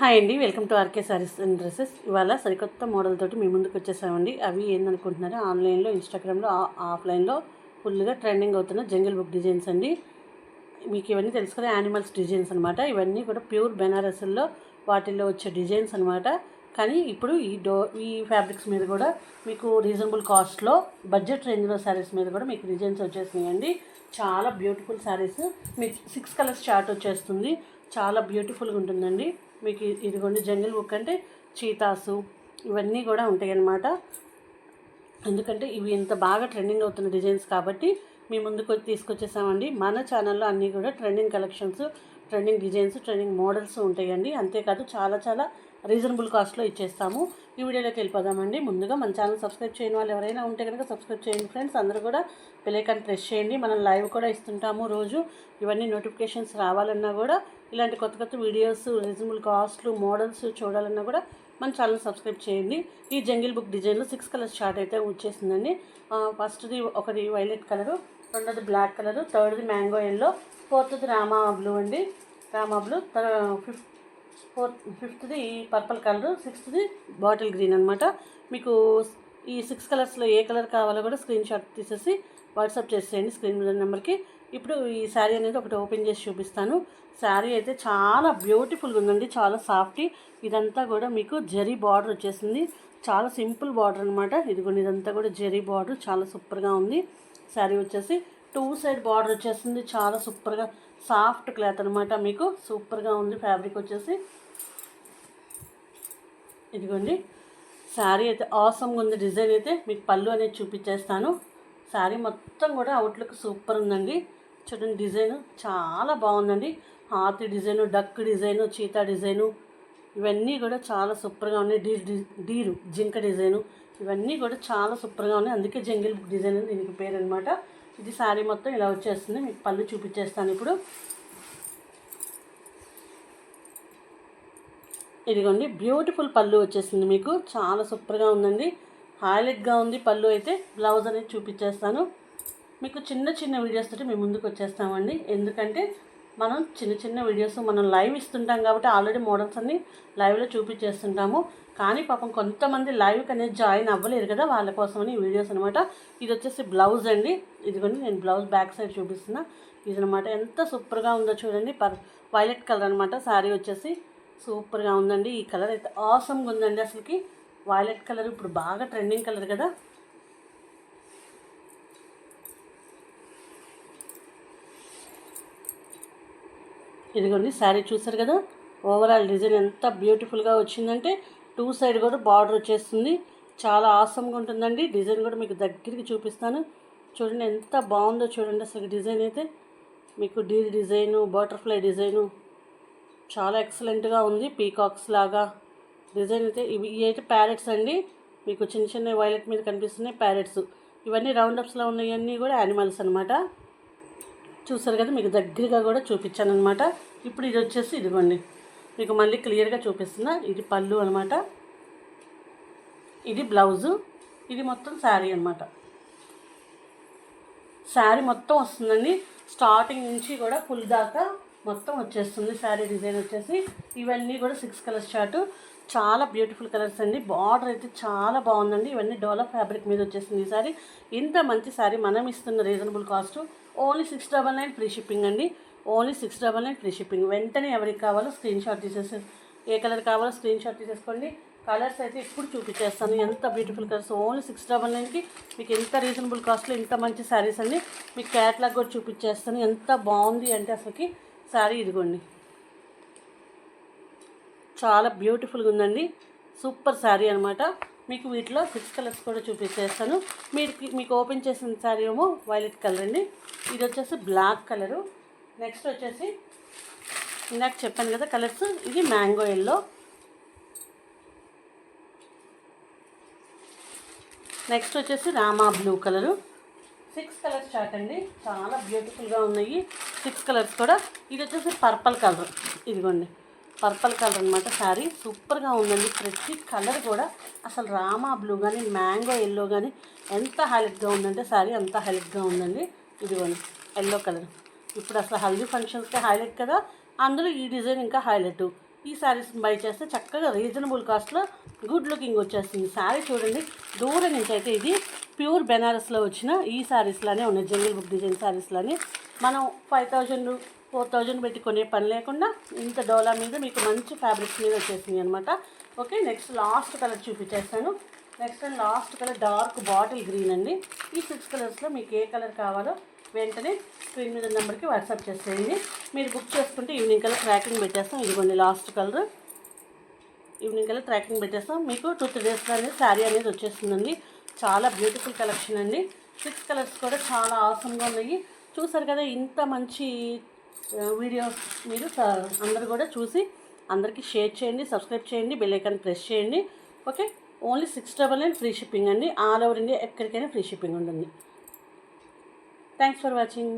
Hi అండి welcome to RK sarees and dresses. ఇవాళ సరికొత్త మోడల్ తోటి మీ ముందుకు వచ్చేసామండి అవి ఏందనుకుంటున్నారో ఆన్లైన్లో ఇన్స్టాగ్రామ్లో ఆ- ఆఫ్లైన్లో ఫుల్గా ట్రెండింగ్ అవుతున్న జంగిల్ బుక్ డిజైన్స్ అండి. మీకు ఇవన్నీ తెలుసు కదా యానిమల్స్ డిజైన్స్ అనమాట ఇవన్నీ కూడా ప్యూర్ బెనారస్లో వాటిల్లో వచ్చే డిజైన్స్ అనమాట కానీ ఇప్పుడు ఈ డో ఈ ఫ్యాబ్రిక్స్ మీద కూడా మీకు రీజనబుల్ కాస్ట్లో బడ్జెట్ రేంజ్లో శారీస్ మీద కూడా మీకు డిజైన్స్ వచ్చేసినాయండి. చాలా బ్యూటిఫుల్ శారీస్ మీకు సిక్స్ కలర్స్ చార్ట్ వచ్చేస్తుంది. చాలా బ్యూటిఫుల్గా ఉంటుందండి. మీకు ఇదిగోండి జంగిల్ బుక్ అంటే చీతాసు ఇవన్నీ కూడా ఉంటాయి అన్నమాట ఎందుకంటే ఇవి ఇంత బాగా ట్రెండింగ్ అవుతున్న డిజైన్స్ కాబట్టి మీ ముందుకు తీసుకొచ్చేసామండి. మన ఛానల్లో అన్నీ కూడా trending collections trending designs trending models ఉంటాయండి. అంతేకాదు చాలా చాలా రీజనబుల్ కాస్ట్లో ఇచ్చేస్తాము. ఈ వీడియోలోకి వెళ్ళిపోదామండి. ముందుగా మన ఛానల్ సబ్స్క్రైబ్ చేయని వాళ్ళు ఎవరైనా ఉంటే కనుక సబ్స్క్రైబ్ చేయండి ఫ్రెండ్స్. అందరూ కూడా బెలైకాన్ ప్రెస్ చేయండి. మనం లైవ్ కూడా ఇస్తుంటాము రోజు. ఇవన్నీ నోటిఫికేషన్స్ రావాలన్నా కూడా ఇలాంటి కొత్త కొత్త వీడియోస్ రీజనబుల్ కాస్ట్లు మోడల్స్ చూడాలన్నా కూడా మన ఛానల్ సబ్స్క్రైబ్ చేయండి. ఈ జంగిల్ బుక్ డిజైన్లో సిక్స్ కలర్స్ షార్ట్ అయితే వచ్చేసిందండి. ఫస్ట్ది ఒకటి వైలెట్ కలరు రెండోది బ్లాక్ కలరు థర్డ్ది మ్యాంగో ఎల్లో ఫోర్త్ది రామా బ్లూ అండి. రామా బ్లూ ఫిఫ్త్ ఫోర్త్ ఫిఫ్త్ది పర్పుల్ కలర్ సిక్స్త్ది బాటిల్ గ్రీన్ అనమాట మీకు ఈ సిక్స్ కలర్స్లో ఏ కలర్ కావాలో కూడా స్క్రీన్ షాట్ తీసేసి వాట్సాప్ చేసేయండి స్క్రీన్ మీద నెంబర్కి. ఇప్పుడు ఈ శారీ అనేది ఒకటి ఓపెన్ చేసి చూపిస్తాను. శారీ అయితే చాలా బ్యూటిఫుల్గా ఉందండి చాలా సాఫ్ట్. ఇదంతా కూడా మీకు జరీ బార్డర్ వచ్చేసింది. చాలా సింపుల్ బార్డర్ అనమాట ఇదిగోండి ఇదంతా కూడా జరీ బార్డర్ చాలా సూపర్గా ఉంది. శారీ వచ్చేసి టూ సైడ్ బార్డర్ వచ్చేసింది. చాలా సూపర్గా సాఫ్ట్ క్లాత్ అనమాట మీకు. సూపర్గా ఉంది ఫ్యాబ్రిక్ వచ్చేసి. ఇదిగోండి. శారీ అయితే ఆసమ్గా ఉంది. డిజైన్ అయితే మీకు పళ్ళు అనేది చూపించేస్తాను. శారీ మొత్తం కూడా అవుట్లుక్ సూపర్ ఉందండి. చూడండి డిజైన్ చాలా బాగుందండి. హాతి design duck design cheetah design ఇవన్నీ కూడా చాలా సూపర్గా ఉన్నాయి. డీ డీరు జింక డిజైను ఇవన్నీ కూడా చాలా సూపర్గా ఉన్నాయి. అందుకే జంగిల్ బుక్ డిజైన్ అని దీనికి పేరు అనమాట ఇది శారీ మొత్తం ఇలా వచ్చేస్తుంది. మీకు పళ్ళు చూపించేస్తాను ఇప్పుడు. ఇదిగోండి బ్యూటిఫుల్ పళ్ళు వచ్చేసింది మీకు. చాలా సూపర్గా ఉందండి. హైలైట్గా ఉంది పళ్ళు అయితే. బ్లౌజ్ అనేది చూపించేస్తాను. మీకు చిన్న చిన్న వీడియోస్ తోటి మేము ముందుకు వచ్చేస్తామండి. ఎందుకంటే మనం చిన్న చిన్న వీడియోస్ మనం లైవ్ ఇస్తుంటాం కాబట్టి ఆల్రెడీ మోడల్స్ అన్ని లైవ్లో చూపించేస్తుంటాము. కానీ పాపం కొంతమంది లైవ్కి అనేది జాయిన్ అవ్వలేరు కదా వాళ్ళ కోసమని వీడియోస్ అనమాట ఇది వచ్చేసి బ్లౌజ్ అండి. ఇదిగోండి నేను బ్లౌజ్ బ్యాక్ సైడ్ చూపిస్తున్నా. ఇది అనమాట ఎంత సూపర్గా ఉందో చూడండి. పర్ వైలెట్ కలర్ అనమాట శారీ వచ్చేసి సూపర్గా ఉందండి. ఈ కలర్ అయితే ఆసమ్గా ఉందండి అసలుకి. వైలెట్ కలర్ ఇప్పుడు బాగా ట్రెండింగ్ కలర్ కదా. ఇదిగోండి శారీ చూసారు కదా? ఓవరాల్ డిజైన్ ఎంత బ్యూటిఫుల్గా వచ్చిందంటే టూ సైడ్ కూడా బార్డర్ వచ్చేస్తుంది. చాలా ఆసమ్గా ఉంటుందండి. డిజైన్ కూడా మీకు దగ్గరికి చూపిస్తాను. చూడండి ఎంత బాగుందో చూడండి అసలు డిజైన్ అయితే. మీకు డీ డిజైను బటర్ఫ్లై డిజైను చాలా ఎక్సలెంట్గా ఉంది. పీకాక్స్ లాగా డిజైన్ అయితే. ఇవి ఇవి అయితే ప్యారెట్స్ అండి. మీకు చిన్న చిన్న వైలెట్ మీద కనిపిస్తున్నాయి ప్యారెట్స్ ఇవన్నీ రౌండప్స్లో ఉన్నాయన్నీ కూడా యానిమల్స్ అనమాట చూసారు కదా మీకు దగ్గరగా కూడా చూపించాను అనమాట ఇప్పుడు ఇది వచ్చేసి ఇదిగోండి. మీకు మళ్ళీ క్లియర్గా చూపిస్తున్నా. ఇది పళ్ళు అనమాట ఇది బ్లౌజు. ఇది మొత్తం శారీ అనమాట శారీ మొత్తం వస్తుందండి. స్టార్టింగ్ నుంచి కూడా ఫుల్ దాకా మొత్తం వచ్చేస్తుంది శారీ డిజైన్ వచ్చేసి. ఇవన్నీ కూడా సిక్స్ కలర్స్ చాటు చాలా బ్యూటిఫుల్ కలర్స్ అండి. బార్డర్ అయితే చాలా బాగుందండి. ఇవన్నీ డోలా ఫ్యాబ్రిక్ మీద వచ్చేసింది ఈ సారీ ఇంత మంచి శారీ మనం ఇస్తున్న reasonable cost. Only six double nine free shipping అండి. Only six double nine free shipping. వెంటనే ఎవరికి కావాలో స్క్రీన్ షాట్ తీసేసి ఏ కలర్ కావాలో స్క్రీన్ షాట్ తీసేసుకోండి. కలర్స్ అయితే ఇప్పుడు చూపించేస్తాను. ఎంత beautiful colours. Only six double నైన్కి మీకు ఎంత రీజనబుల్ కాస్ట్లో ఇంత మంచి శారీస్ అండి. మీకు క్యాట్లాగ్ కూడా చూపించేస్తాను. ఎంత బాగుంది అంటే అసలుకి శారీ ఇదిగోండి. చాలా బ్యూటిఫుల్గా ఉందండి. సూపర్ శారీ అనమాట మీకు వీటిలో సిక్స్ కలర్స్ కూడా చూపించేస్తాను. మీరు మీకు ఓపెన్ చేసిన శారీ ఏమో వైలెట్ కలర్ అండి. ఇది వచ్చేసి బ్లాక్ కలరు. నెక్స్ట్ వచ్చేసి ఇందాక చెప్పాను కదా కలర్స్ ఇది మ్యాంగో ఎల్లో. నెక్స్ట్ వచ్చేసి Rama blue colour. Six colours చాట్ అండి. చాలా బ్యూటిఫుల్గా ఉన్నాయి. సిక్స్ కలర్స్ కూడా. ఇది వచ్చేసి పర్పల్ కలర్. ఇదిగోండి. పర్పల్ కలర్ అనమాట శారీ. సూపర్గా ఉందండి. ప్రతి కలర్ కూడా. అసలు రామా బ్లూ కానీ మ్యాంగో ఎల్లో కానీ ఎంత హైలైట్గా ఉందంటే శారీ అంత హైలైట్గా ఉందండి. ఇదిగోండి. ఎల్లో కలర్ ఇప్పుడు అసలు హల్దీ ఫంక్షన్స్కే హైలైట్ కదా. అందులో ఈ డిజైన్ ఇంకా హైలైట్ ఈ శారీస్ బై చేస్తే చక్కగా రీజనబుల్ కాస్ట్లో గుడ్ లుకింగ్ వచ్చేస్తుంది. శారీ చూడండి. దూరం నుంచి అయితే ఇది ప్యూర్ బెనారస్లో వచ్చిన ఈ శారీస్లానే ఉన్నాయి జంగిల్ బుక్ డిజైన్ శారీస్లానే మనం ఫైవ్ థౌజండ్ ఫోర్ థౌజండ్ పెట్టి కొనే పని లేకుండా ఇంత డోలా మీద మీకు మంచి ఫ్యాబ్రిక్స్ మీద వచ్చేసింది అనమాట ఓకే నెక్స్ట్ లాస్ట్ కలర్ చూపించేస్తాను. Next last colour dark bottle green అండి. ఈ సిక్స్ కలర్స్లో మీకు ఏ కలర్ కావాలో వెంటనే స్క్రీన్ మీద నెంబర్కి వాట్సాప్ చేసేయండి. మీరు బుక్ చేసుకుంటే ఈవినింగ్ కలర్ ట్రాకింగ్ పెట్టేస్తాం. ఇదిగోండి లాస్ట్ కలర్. ఈవినింగ్ కల్లా ట్రాకింగ్ పెట్టేస్తాం. మీకు టూ త్రీ డేస్లో అనేది శారీ అనేది వచ్చేస్తుందండి. చాలా బ్యూటిఫుల్ కలెక్షన్ అండి. సిక్స్ కలర్స్ కూడా చాలా ఆసంగా ఉన్నాయి. చూసారు కదా ఇంత మంచి వీడియో మీరు అందరు కూడా చూసి అందరికీ షేర్ చేయండి సబ్స్క్రైబ్ చేయండి బెల్ ఐకాన్ ప్రెస్ చేయండి. Okay only six double nine free shipping అండి. ఆల్ ఓవర్ ఇండియా ఎక్కడికైనా ఫ్రీ షిప్పింగ్ ఉంటుంది థ్యాంక్స్ ఫర్ వాచింగ్